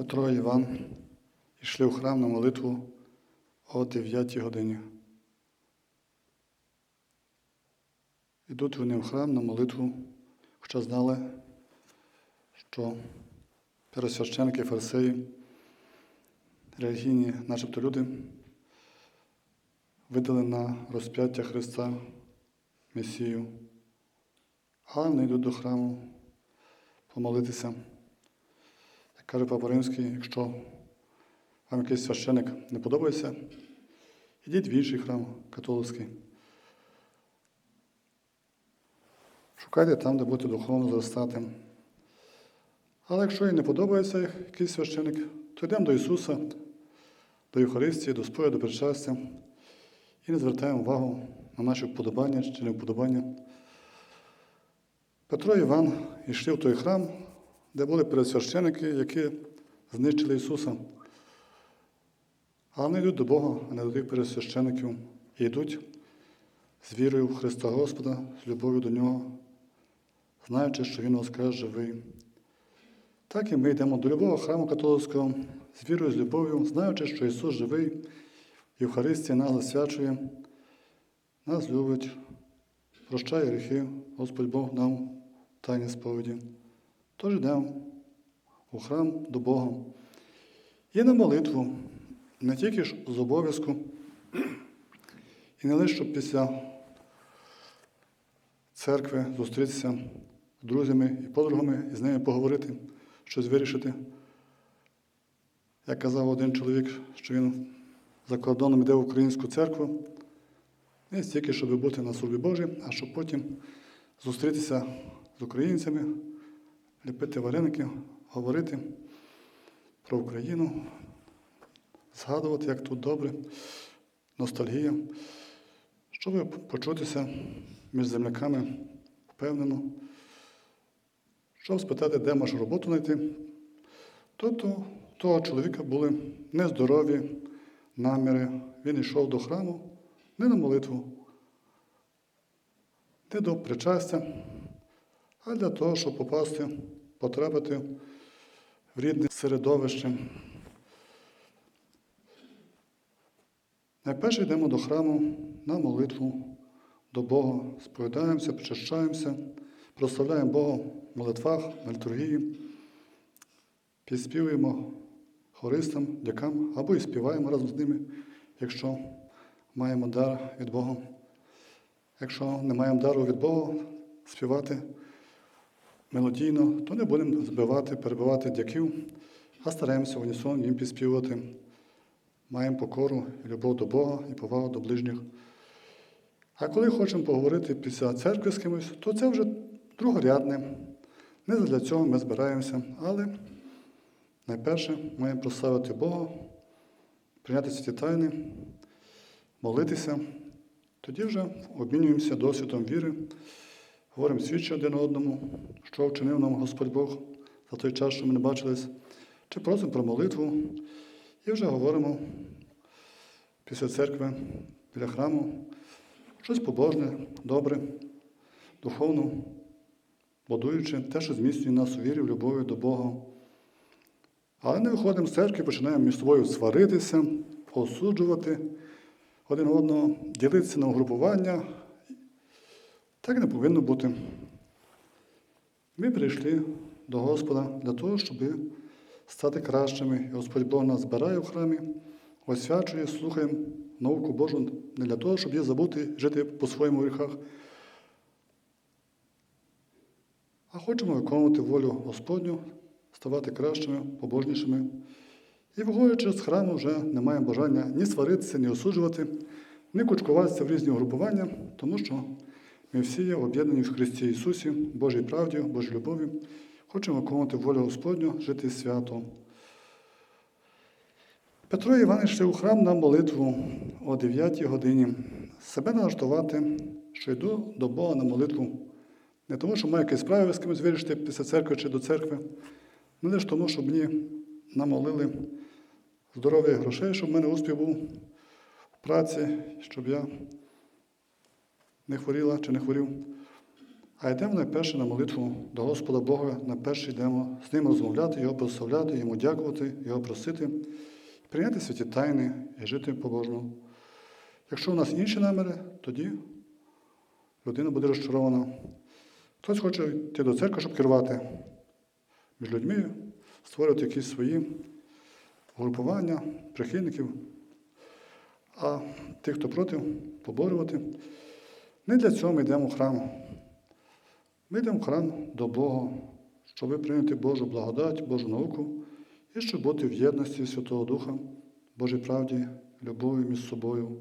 Петро і Іван йшли в храм на молитву о 9 годині. Ідуть вони в храм на молитву, хоча знали, що первосвященники, фарисеї, релігійні, начебто люди, видали на розп'яття Христа Месію, але вони йдуть до храму помолитися. Каже Папа Римський, якщо вам якийсь священик не подобається, ідіть в інший храм католицький. Шукайте там, де будете духовно зростати. Але якщо їй не подобається якийсь священик, то йдемо до Ісуса, до Євхаристії, до спою, до причастя і не звертаємо увагу на наші вподобання чи не вподобання. Петро і Іван йшли в той храм, де були пересвященики, які знищили Ісуса. Але вони йдуть до Бога, а не до тих пересвящеників, і йдуть з вірою в Христа Господа, з любов'ю до Нього, знаючи, що Він воскрес живий. Так і ми йдемо до любого храму католицького з вірою, з любов'ю, знаючи, що Ісус живий, Євхаристія нас засвячує, нас любить, прощає гріхи, Господь Бог нам тайні сповіді. Тож йдемо у храм до Бога. І на молитву, не тільки ж з обов'язку, і не лише щоб після церкви зустрітися з друзями і подругами і з ними поговорити, щось вирішити. Як казав один чоловік, що він за кордоном йде в українську церкву, не стільки, щоб бути на службі Божій, а щоб потім зустрітися з українцями, ліпити вареники, говорити про Україну, згадувати, як тут добре, ностальгія, щоб почутися між земляками впевнено, щоб спитати, де можеш роботу знайти. Тобто того чоловіка були нездорові наміри. Він йшов до храму не на молитву, не до причастя, а для того, щоб попасти, потрапити в рідне середовище. Найперше йдемо до храму на молитву до Бога, сповідаємося, причащаємося, прославляємо Бога в молитвах, на літургії, підспівуємо хористам, дякам або і співаємо разом з ними, якщо маємо дар від Бога. Якщо не маємо дару від Бога співати мелодійно, то не будемо збивати, перебивати дяків, а стараємося унісон їм підспівати. Маємо покору, і любов до Бога і повагу до ближніх. А коли хочемо поговорити після церкви з кимось, то це вже другорядне. Не для цього ми збираємося, але найперше маємо прославити Бога, прийняти святі тайни, молитися. Тоді вже обмінюємося досвідом віри, говоримо свідчі один одному, що вчинив нам Господь Бог за той час, що ми не бачились, чи просимо про молитву, і вже говоримо після церкви, біля храму, щось побожне, добре, духовно, будуючи те, що зміцнює нас у вірі, в любові до Бога. Але не виходимо з церкви, починаємо між собою сваритися, осуджувати один одного, ділитися на угрупування. Так не повинно бути. Ми прийшли до Господа для того, щоб стати кращими. І Господь Бог нас збирає в храмі, освячує, слухаємо науку Божу не для того, щоб її забути, жити по своєму гріхах, а хочемо виконувати волю Господню, ставати кращими, побожнішими. І виходячи з храму, вже не маємо бажання ні сваритися, ні осуджувати, ні кучкуватися в різні угрупування, тому що ми всі є об'єднані в Христі Ісусі, Божій правді, Божій любові, хочемо виконувати волю Господню, жити свято. Петро і Іван йшли у храм на молитву о 9 годині. Себе налаштувати, що йду до Бога на молитву. Не тому, що маю якісь справи з кимось вирішити після церкви чи до церкви, не лише тому, щоб мені намолили здоров'я і грошей, щоб в мене успіх був в праці, щоб я не хворіла чи не хворів. А йдемо найперше на молитву до Господа Бога, найперше йдемо з ним розмовляти, Його прославляти, йому дякувати, Його просити, прийняти святі тайни і жити по-божому. Якщо у нас інші наміри, тоді людина буде розчарована. Хтось хоче йти до церкви, щоб керувати між людьми, створювати якісь свої групування, прихильників, а тих, хто проти, поборювати. Не для цього ми йдемо в храм. Ми йдемо в храм до Бога, щоб прийняти Божу благодать, Божу науку і щоб бути в єдності Святого Духа, Божій правді, любові між собою,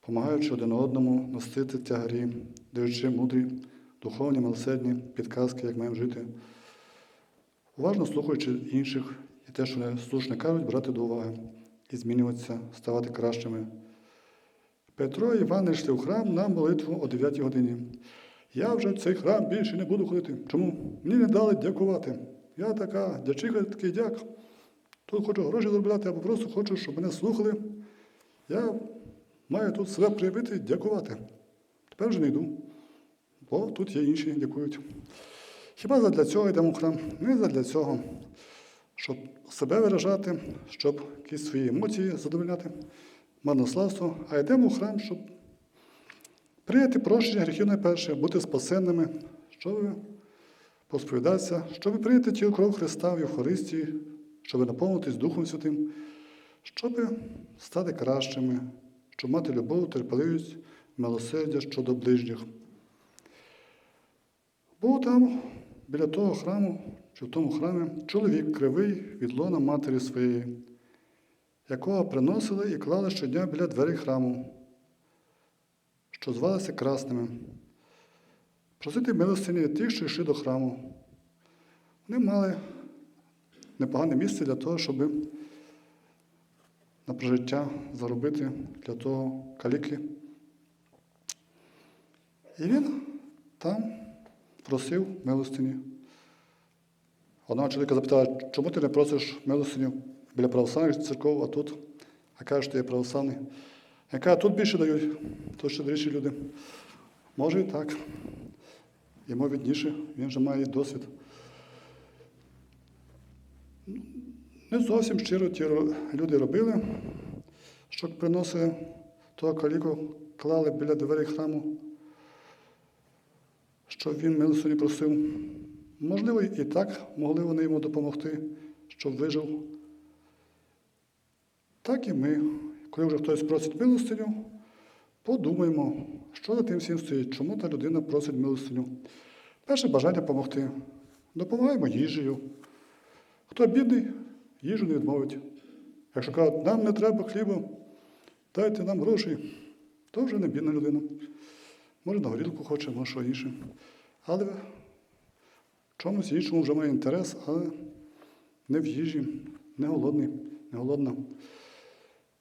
помагаючи один одному носити тягарі, даючи мудрі, духовні, милосердні підказки, як маємо жити, уважно слухаючи інших і те, що не слушне кажуть, брати до уваги і змінюватися, ставати кращими. Петро і Іван йшли в храм на молитву о 9 годині. Я вже цей храм більше не буду ходити. Чому? Мені не дали дякувати. Я така дячиха, такий дяк. Тут хочу гроші заробляти, або просто хочу, щоб мене слухали. Я маю тут себе проявити, дякувати. Тепер вже не йду, бо тут є інші, дякують. Хіба задля цього йдемо в храм? Не задля цього, щоб себе виражати, щоб якісь свої емоції задовольняти, марнославство, а йдемо в храм, щоб прийняти прощення гріхів найперше, бути спасенними, щоб посповідатися, щоб прийняти тіло кров Христа в Євхаристії, щоб наповнитись Духом Святим, щоб стати кращими, щоб мати любов, терпеливість, милосердя щодо ближніх. Був там, біля того храму, чи в тому храмі, чоловік кривий від лона матері своєї, якого приносили і клали щодня біля дверей храму, що звалися красними. Просити милостині від тих, що йшли до храму. Вони мали непогане місце для того, щоб на прожиття заробити для того каліки. І він там просив милостині. Одного чоловіка запитала, чому ти не просиш милостиню біля православних церков, а тут, а кажеш, що є православний. Я кажу, тут більше дають, тут щедріші люди. Може і так. Йому відніше, він вже має досвід. Не зовсім щиро ті люди робили, що приносили того каліку, клали біля дверей храму, щоб він милостині просив. Можливо, і так могли вони йому допомогти, щоб вижив. Так і ми, коли вже хтось просить милостиню, подумаємо, що за тим всім стоїть, чому та людина просить милостиню. Перше бажання допомогти. Допомагаємо їжею. Хто бідний, їжу не відмовить. Якщо кажуть, нам не треба хліба, дайте нам гроші, то вже не бідна людина. Може, на горілку хоче, може що інше. Але в чомусь іншому вже має інтерес, але не в їжі, не голодний, не голодна.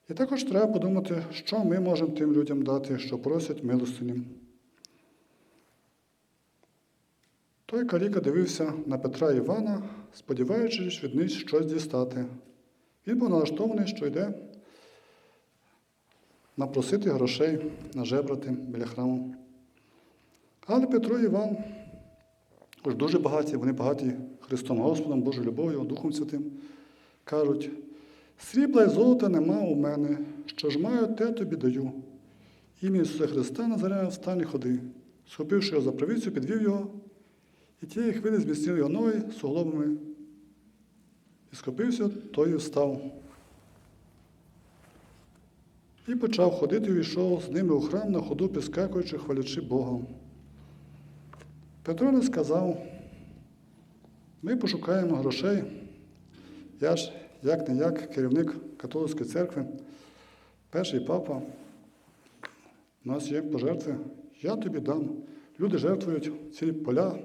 І також треба подумати, що ми можемо тим людям дати, що просять милостині. Той каліка дивився на Петра і Івана, сподіваючись від них щось дістати. Він був налаштований, що йде напросити грошей, нажебрати біля храму. Але Петро і Іван, ж дуже багаті, вони багаті Христом Господом, Божою любов'ю, Духом Святим, кажуть, срібла й золота нема у мене, що ж маю, те тобі даю. Ім'я Ісуса Христа Назаря встань і ходи. Схопивши його за правицю, підвів його, і тієї хвилі зміцнили його ноги суглобами. І схопився, той і встав. І почав ходити і війшов з ними у храм на ходу, підскакуючи, хвалячи Бога. Петро не сказав, ми пошукаємо грошей. Я ж, як не як, керівник католицької церкви, перший папа, у нас є пожертви, я тобі дам. Люди жертвують цілі поля,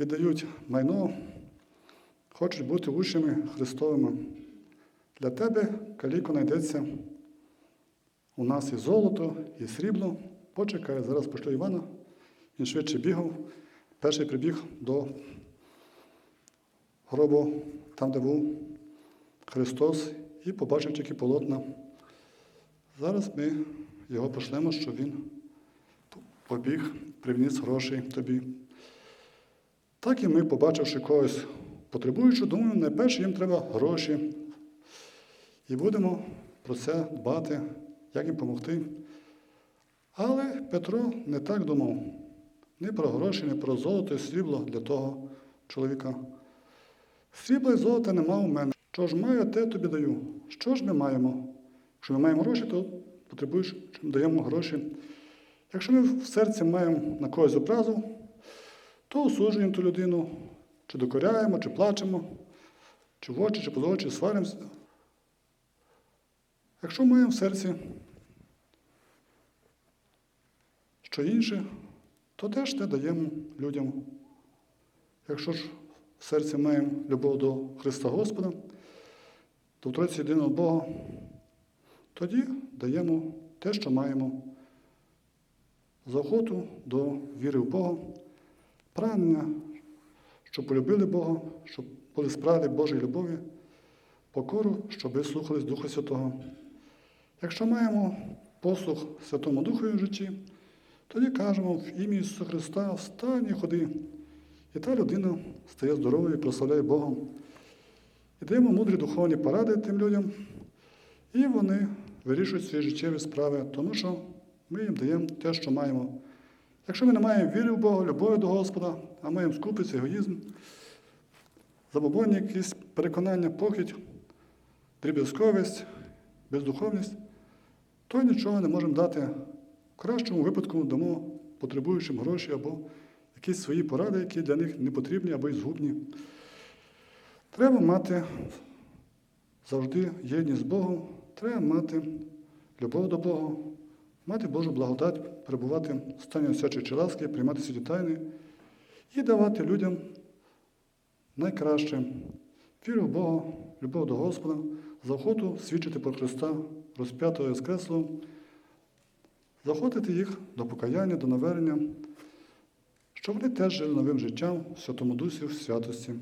віддають майно, хочуть бути учнями Христовими. Для тебе, каліко, знайдеться у нас і золото, і срібло. Почекай, зараз пошлю Івана. Він швидше бігав. Перший прибіг до гробу, там, де був Христос, і побачив тільки полотна. Зараз ми його пошлемо, щоб він побіг привніс грошей тобі. Так і ми, побачивши когось потребуючого, думаємо, найперше їм треба гроші. І будемо про це дбати, як їм допомогти. Але Петро не так думав. Не про гроші, не про золото і срібло для того чоловіка. Срібла і золота нема у мене. Що ж маю, те тобі даю. Що ж ми маємо? Якщо ми маємо гроші, то потребуєш, даємо гроші. Якщо ми в серці маємо на когось образу, то осуджуємо ту людину, чи докоряємо, чи плачемо, чи в очі, чи поза очі, сваримося. Якщо маємо в серці що інше, то теж те даємо людям. Якщо ж в серці маємо любов до Христа Господа, до Тройці єдиного Бога, тоді даємо те, що маємо. Заохоту до віри в Бога, прагнення, щоб полюбили Бога, щоб були справи Божої любові, покору, щоб слухались Духа Святого. Якщо маємо послух Святому Духові в житті, тоді кажемо в ім'я Ісуса Христа встань і ходи. І та людина стає здоровою і прославляє Бога. І даємо мудрі духовні поради тим людям, і вони вирішують свої життєві справи, тому що ми їм даємо те, що маємо. Якщо ми не маємо віри в Бога, любові до Господа, а маємо скупість, егоїзм, забобонні якісь переконання, похідь, дріб'язковість, бездуховність, то нічого не можемо дати. В кращому випадку дамо потребуючим гроші або якісь свої поради, які для них не потрібні або й згубні. Треба мати завжди єдність з Богом, треба мати любов до Бога, мати Божу благодать, перебувати в стані осячої чи ласки, приймати святі тайни і давати людям найкраще віру в Бога, любов до Господа, заохоту свідчити про Христа, розп'ятого і Воскреслого, заохотити їх до покаяння, до навернення, щоб вони теж жили новим життям в Святому Дусі, в святості.